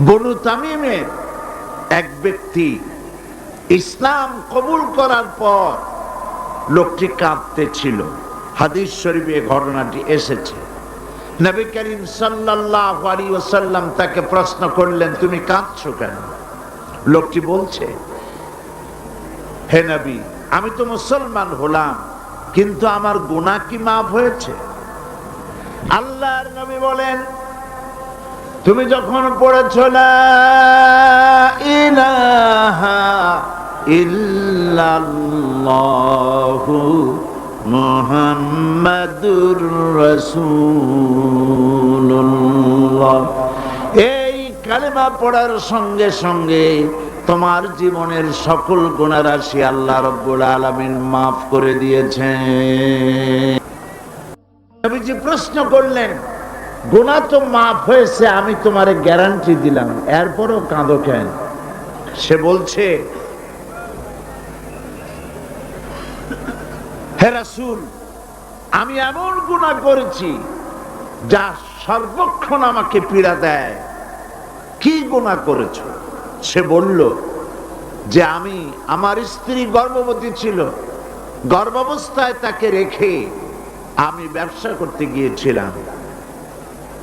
বনু তামিমের এক ব্যক্তি ইসলাম কবুল করার পর লোকটি কাঁদতে ছিল। হাদিস শরীফে ঘটনাটি এসেছে। নবী করিম ওয়াসাল্লাম তাকে প্রশ্ন করলেন, তুমি কাঁদছো কেন? লোকটি বলছে, হে নবী, আমি তো মুসলমান হলাম, কিন্তু আমার গুনাহ কি মাফ হয়েছে? আল্লাহর নবী বলেন তুমি যখন পড়েছ না এই কালেমা পড়ার সঙ্গে সঙ্গে তোমার জীবনের সকল গুণারাশি আল্লাহ রব্বুল আলামিন মাফ করে নবীজি প্রশ্ন করলেন গুণা তো মাফ হয়েছে, আমি তোমারে গ্যারান্টি দিলাম। এরপরও কাঁদো কেন? সে বলছে আমি এমন গুণা করেছি যা সর্বক্ষণ আমাকে পীড়া দেয়। কি গুণা করেছ? সে বলল, যে আমি আমার স্ত্রী গর্ভবতী ছিল, গর্ভাবস্থায় তাকে রেখে আমি ব্যবসা করতে গিয়েছিলাম।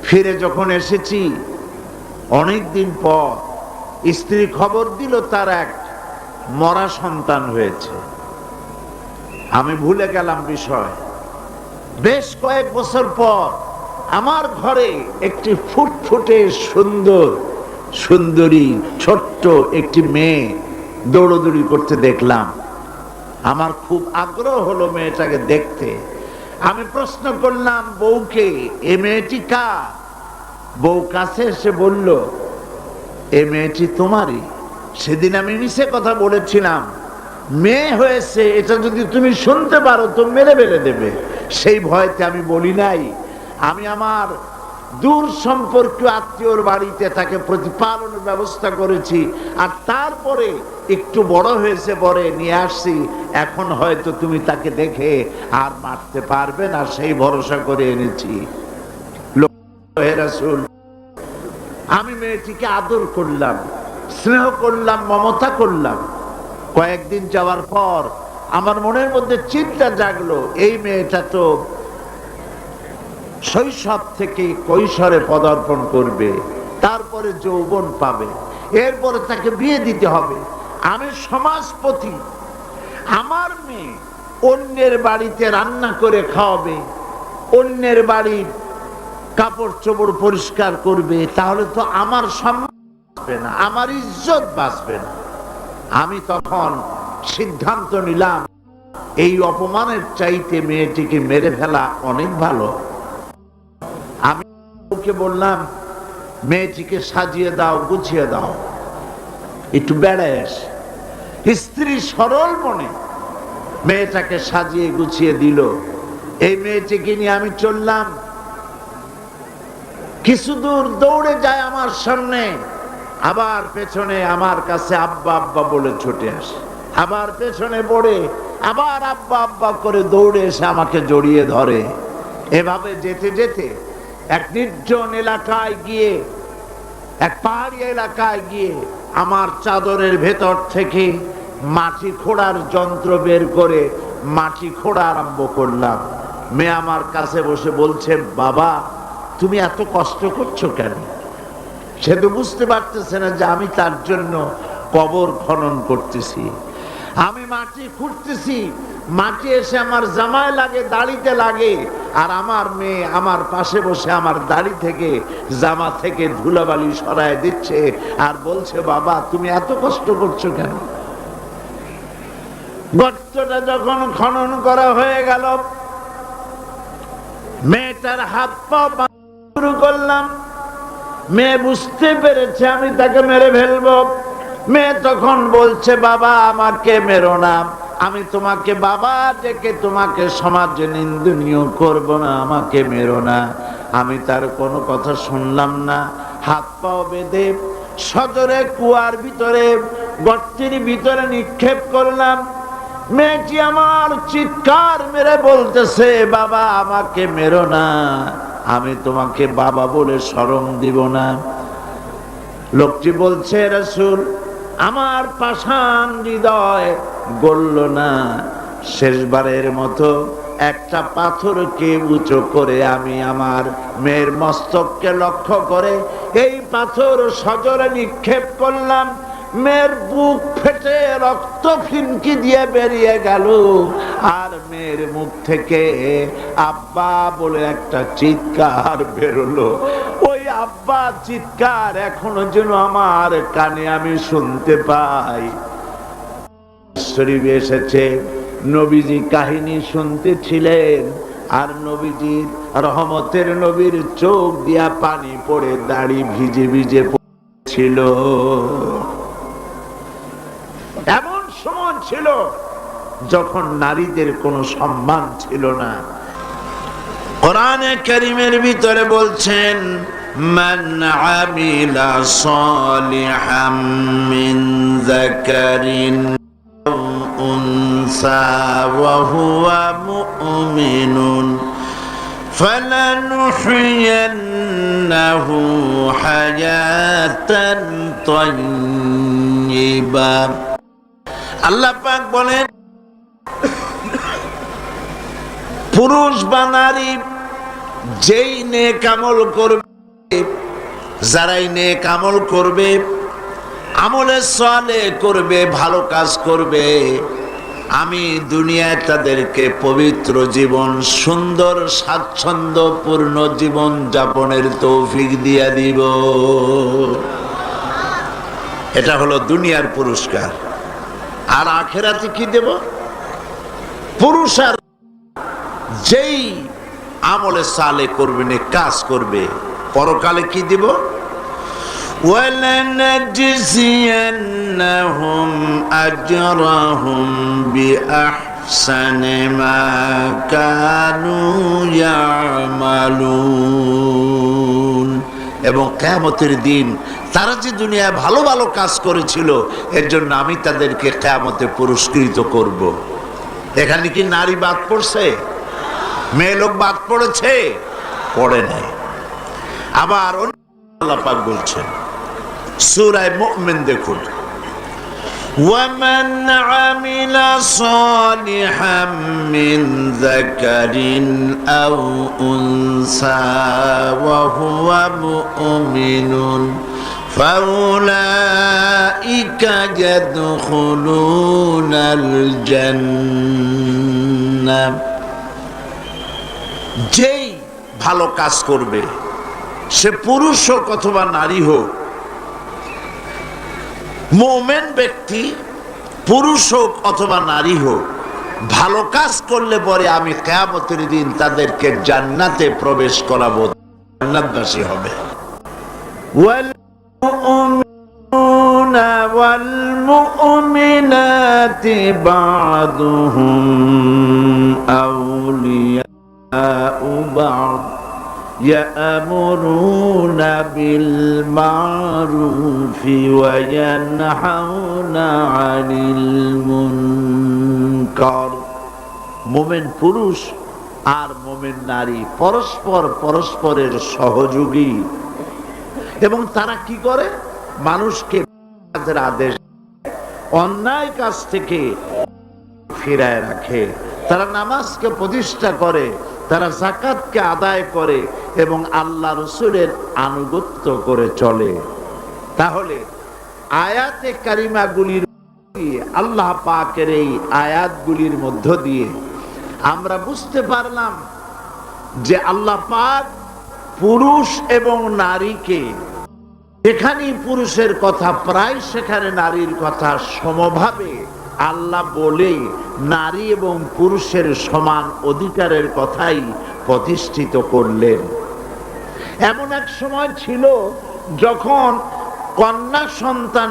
ফিরে যখন এসেছি, অনেক দিন পর স্ত্রী খবর দিল তার এক মরা সন্তান হয়েছে। আমি ভুলে গেলাম বিষয়। বেশ কয়েক বছর পর আমার ঘরে একটি ফুটফুটে সুন্দর, সুন্দরী, ছোট্ট একটি মেয়ে দৌড়দৌড়ি করতে দেখলাম। আমার খুব আগ্রহ হলো মেয়েটাকে দেখতে। আমি প্রশ্ন করলাম, বউকে, এ মেয়েটি কার? বউ কাছে এসে বলল, এ মেয়েটি তোমারই। সেদিন আমি মিশে কথা বলেছিলাম, মেয়ে হয়েছে, এটা যদি তুমি শুনতে পারো তো মেরে মেরে দেবে। সেই ভয়তে আমি বলি নাই, আমি আমার দূর সম্পর্কীয় আত্মীয়র বাড়িতে তাকে প্রতিপালনের ব্যবস্থা করেছি, আর তারপরে একটু বড় হয়েছে পরে নিয়ে আসছি, এখন হয়তো তুমি তাকে দেখে আর মারতে পারবে না, সেই ভরসা করে এনেছি। আমি মেয়েটিকে আদর করলাম, স্নেহ করলাম, মমতা করলাম। কয়েকদিন যাওয়ার পর আমার মনের মধ্যে চিন্তা জাগলো, এই মেয়েটা তো শৈশব থেকে কৈশোরে পদার্পণ করবে, তারপরে যৌবন পাবে, এরপরে তাকে বিয়ে দিতে হবে। আমি সমাজপতি, আমার মেয়ে অন্যের বাড়িতে রান্না করে খাওয়াবে, অন্যের বাড়ির কাপড় চোপড় পরিষ্কার করবে, তাহলে তো আমার সম্মান বাঁচবে না, আমার ইজ্জত বাঁচবে না। আমি তখন সিদ্ধান্ত নিলাম, এই অপমানের চাইতে মেয়েটিকে মেরে ফেলা অনেক ভালো। ওকে বললাম, মেয়েটিকে সাজিয়ে দাও, গুছিয়ে দাও। একটু বেড়ায় আসে। স্ত্রী সরল মনে মেয়েটাকে সাজিয়ে গুছিয়ে দিল। এই মেয়েটিকে নিয়ে আমি চললাম। কিছু দূর দৌড়ে যায় আমার সামনে। আবার পেছনে আমার কাছে আব্বা আব্বা বলে ছুটে আসে। আবার পেছনে পড়ে, আবার আব্বা আব্বা করে দৌড়ে এসে আমাকে জড়িয়ে ধরে। এভাবে যেতে যেতে এক নির্জন এলাকায় গিয়ে, এক পাহাড়ি এলাকায় গিয়ে আমার চাদরের ভেতর থেকে মাটি খোঁড়ার যন্ত্র বের করে মাটি খোঁড়া আরম্ভ করলাম। মেয়ে আমার কাছে বসে বলছে, বাবা, তুমি এত কষ্ট করছ কেন? সে তো বুঝতে পারতেছে না যে আমি তার জন্য কবর খনন করতেছি। আমি মাটি খুঁড়তেছি, মাটি এসে আমার জামায় লাগে, দাড়িতে লাগে, আর আমার মেয়ে আমার পাশে বসে আমার দাড়ি থেকে, জামা থেকে ধুলাবালি সরায় দিচ্ছে, আর বলছে, বাবা, তুমি এত কষ্ট করছ কেন? গর্তটা যখন খনন করা হয়ে গেল, মেয়েটার হাত পা শুরু করলাম। মেয়ে বুঝতে পেরেছে আমি তাকে মেরে ফেলব। মেয়ে তখন বলছে, বাবা, আমাকে মেরো না। আমি তোমাকে বাবা ডেকে তোমাকে সমাজে নিন্দনীয় করব না, আমাকে মেরো না। আমি তার কোনো কথা শুনলাম না। হাত পাও বেঁধে সজরে কুয়ার ভিতরে, গর্তির ভিতরে নিক্ষেপ করলাম। মেয়েটি আমার চিৎকার মেরে বলতেছে, বাবা, আমাকে মেরো না। আমি তোমাকে বাবা বলে স্মরণ দিব না। লোকটি বলছে, রসুল আমার পাষাণ হৃদয় গড়ল না। শেষবারের মতো একটা পাথরকে উঁচু করে আমি আমার মেয়ের মস্তককে লক্ষ্য করে এই পাথর সজরে নিক্ষেপ করলাম। মেয়ের বুক ফেটে রক্ত ফিনকি দিয়ে বেরিয়ে গেল। আর মেয়ের মুখ থেকে আব্বা বলে একটা চিৎকার বেরোলো। ওই আব্বা চিৎকার এখনও যেন আমার কানে আমি শুনতে পাই। শরীফে এসেছে, নবীজি কাহিনী শুনতেছিলেন, আর নবীজির রহমতের নবীর চোখ দিয়া পানি পড়ে, দাড়ি ভিজে ভিজে ছিল এমন সময় ছিল যখন নারীদের কোনো সম্মান ছিল না। কোরআনে করিমের ভিতরে বলছেন من عمل صالحا من ذكر أو أنثى وهو مؤمن فلنحيينه حياة طيبة আল্লাহ পাক বলেন পুরুষ বা নারী যেই নে কামল করবে যারাই নে কামল করবে, আমলে সলে করবে, ভালো কাজ করবে, আমি দুনিয়ায় তাদেরকে পবিত্র জীবন, সুন্দর, স্বাচ্ছন্দ্যপূর্ণ জীবন যাপনের তৌফিক দিয়া দিব। এটা হলো দুনিয়ার পুরস্কার। আর আখেরাতে কি দেব? পুরুষ আর যেই আমলে সালে করবে কাজ করবে পরকালে কি দিব ولنجزينهم أجرهم بأحسن ما كانوا يعملون এবং কেয়ামতের দিন তারা যে দুনিয়ায় ভালো ভালো কাজ করেছিল এর জন্য আমি তাদেরকে কেয়ামতে পুরস্কৃত করব। এখানে কি নারী বাদ পড়ছে মেয়ে লোক বাদ পড়েছে পড়ে নাই আবার অন্য আল্লাহ পাক বলছেন সূরায় মুমিন দেখুন ومن عمل صالحا من ذكر أو أنثى وهو مؤمن فأولئك يدخلون الجنة যেই ভালো কাজ করবে সে পুরুষ হোক অথবা নারী হোক মোমেন ব্যক্তি পুরুষ হোক অথবা নারী হোক ভালো কাজ করলে পরে আমি কেয়ামতের দিন তাদেরকে জান্নাতে প্রবেশ করাবো জান্নাতবাসী হবে والمؤمنون والمؤمنات بعضهم أولياء بعض يأمرون بالمعروف وينحون عن المنكر মোমেন পুরুষ আর মোমেন নারী পরস্পর পরস্পরের সহযোগী এবং তারা কি করে মানুষকে কাজের আদেশ অন্যায় কাজ থেকে ফিরায় রাখে তারা নামাজকে প্রতিষ্ঠা করে তারা জাকাতকে আদায় করে এবং আল্লাহ রসুলের আনুগত্য করে চলে। তাহলে আয়াতে কারিমাগুলির আল্লাহ পাকের এই আয়াতগুলির মধ্য দিয়ে আমরা বুঝতে পারলাম যে আল্লাহ পাক পুরুষ এবং নারীকে এখানেই পুরুষের কথা প্রায় সেখানে নারীর কথা সমভাবে আল্লাহ বলে নারী এবং পুরুষের সমান অধিকারের কথাই প্রতিষ্ঠিত করলেন। এমন এক সময় ছিল যখন কন্যা সন্তান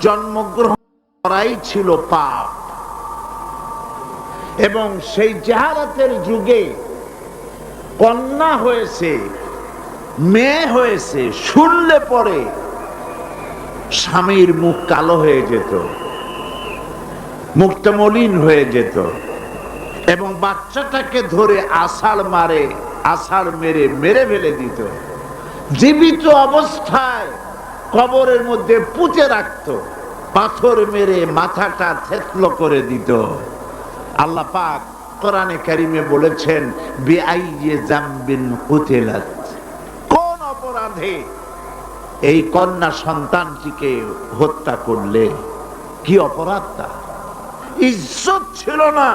জন্মগ্রহণ করাই ছিল পাপ। এবং সেই জাহারাতের যুগে কন্যা হয়েছে, মেয়ে হয়েছে, শুনলে পরে স্বামীর মুখ কালো হয়ে যেত মুখটা মলিন হয়ে যেত। এবং বাচ্চাটাকে ধরে আষাঢ় মারে, আষাঢ় মেরে মেরে ফেলে দিত। জীবিত অবস্থায় কবরের মধ্যে পুঁতে রাখতো, পাথর মেরে মাথাটা থেতলো করে দিত। আল্লাহ পাক কোরআনে কারিমে বলেছেন, বিআইয়ে জামবিন কুতিলাত। কোন অপরাধে এই কন্যা সন্তানটিকে হত্যা করলে? কি অপরাধটা? ইজ্জত ছিল না।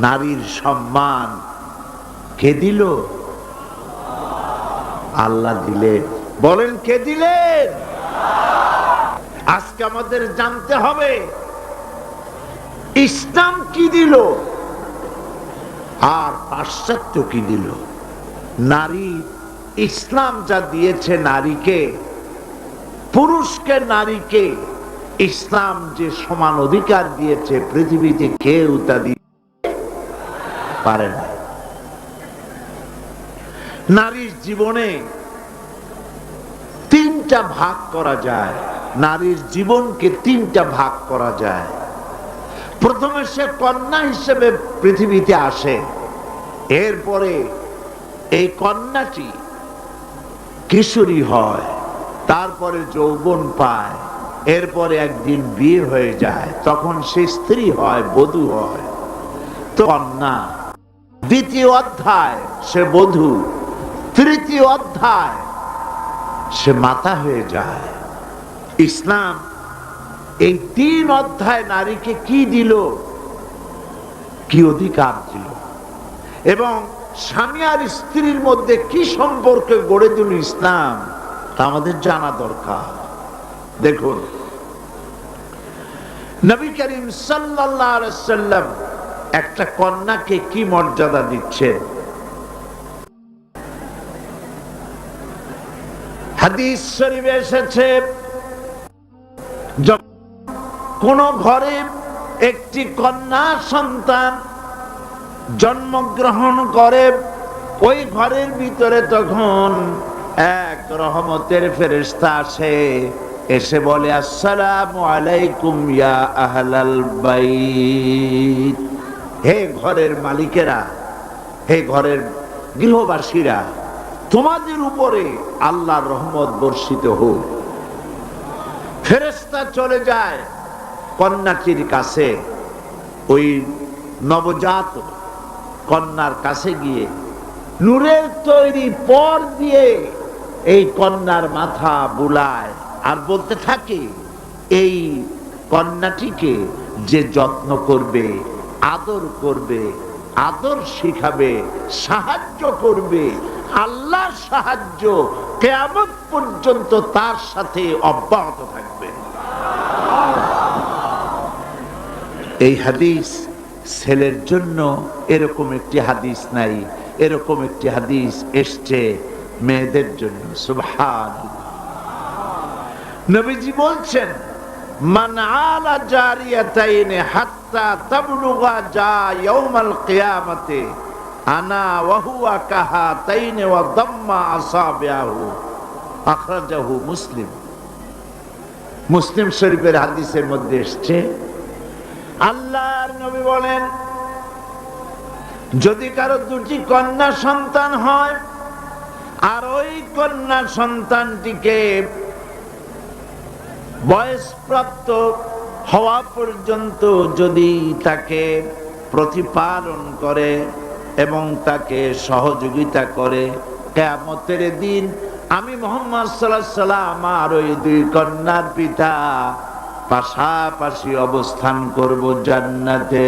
নারীর সম্মান। কে দিল? আল্লাহ দিলেন। বলেন, কে দিলেন? আজকে আমাদের জানতে হবে, ইসলাম কি দিল? আর পাশ্চাত্য কি দিল? নারী, ইসলাম যা দিয়েছে নারীকে, পুরুষকে, নারীকে, ইসলাম যে সমান অধিকার দিয়েছে পৃথিবীতে কেউ তা পারে না। নারীর জীবনে তিনটা ভাগ করা যায়। নারীর জীবনকে তিনটা ভাগ করা যায়। প্রথমে সে কন্যা হিসেবে পৃথিবীতে আসে। এরপরে এই কন্যাটি কিশোরী হয়, তারপরে যৌবন পায়, এরপরে একদিন বিয়ে হয়ে যায়, তখন সে স্ত্রী হয়, বধূ হয়। তো কন্যা দ্বিতীয় অধ্যায়, সে বধূ। তৃতীয় অধ্যায়, সে মাতা হয়ে যায়। ইসলাম, এই তিন অধ্যায় নারীকে কি দিল? কি অধিকার দিল? এবং স্বামী আর স্ত্রীর মধ্যে কি সম্পর্ক গড়ে দিল ইসলাম? তা আমাদের জানা দরকার। দেখুন, নবী করিম সাল্লাম একটা কন্যাকে কি মর্যাদা দিচ্ছে? এসেছে কোন ঘরে একটি কন্যা সন্তান জন্মগ্রহণ করে, ওই ঘরের ভিতরে তখন এক রহমতের ফেরেস্তা আসে। এসে বলে, আসসালামু আলাইকুম ইয়া আহলাল বাইত। হে ঘরের মালিকেরা, হে ঘরের গৃহবাসীরা, তোমাদের উপরে আল্লাহর রহমত বর্ষিত হোক। ফেরেস্তা চলে যায় কন্যাটির কাছে, ওই নবজাত কন্যার কাছে গিয়ে নূরের তৈরি পর দিয়ে এই কন্যার মাথা বুলায় আর বলতে থাকে, এই কন্যাটিকে যে যত্ন করবে আদর করবে, আদর শিখাবে, সাহায্য করবে। আল্লাহর সাহায্য কেয়ামত পর্যন্ত তার সাথে অব্যাহত থাকবে। এই হাদিস ছেলের জন্য এরকম একটি হাদিস নাই, এরকম একটি হাদিস এসছে মেয়েদের জন্য। সুবহান নবীজি বলছেন, মান আলা জারিয়াতাইনে মুসলিম। মুসলিম শরীফের হাদিসের মধ্যে এসছে, আল্লাহর নবী বলেন, যদি কারও দুটি কন্যা সন্তান হয়, আর ওই কন্যা সন্তানটিকে বয়সপ্রাপ্ত হওয়া পর্যন্ত যদি তাকে প্রতিপালন করে এবং তাকে সহযোগিতা করে কেমতের দিন আমি মোহাম্মদ সাল্লাহ সাল্লাম আর ওই দুই কন্যার পিতা পাশাপাশি অবস্থান করব জান্নাতে।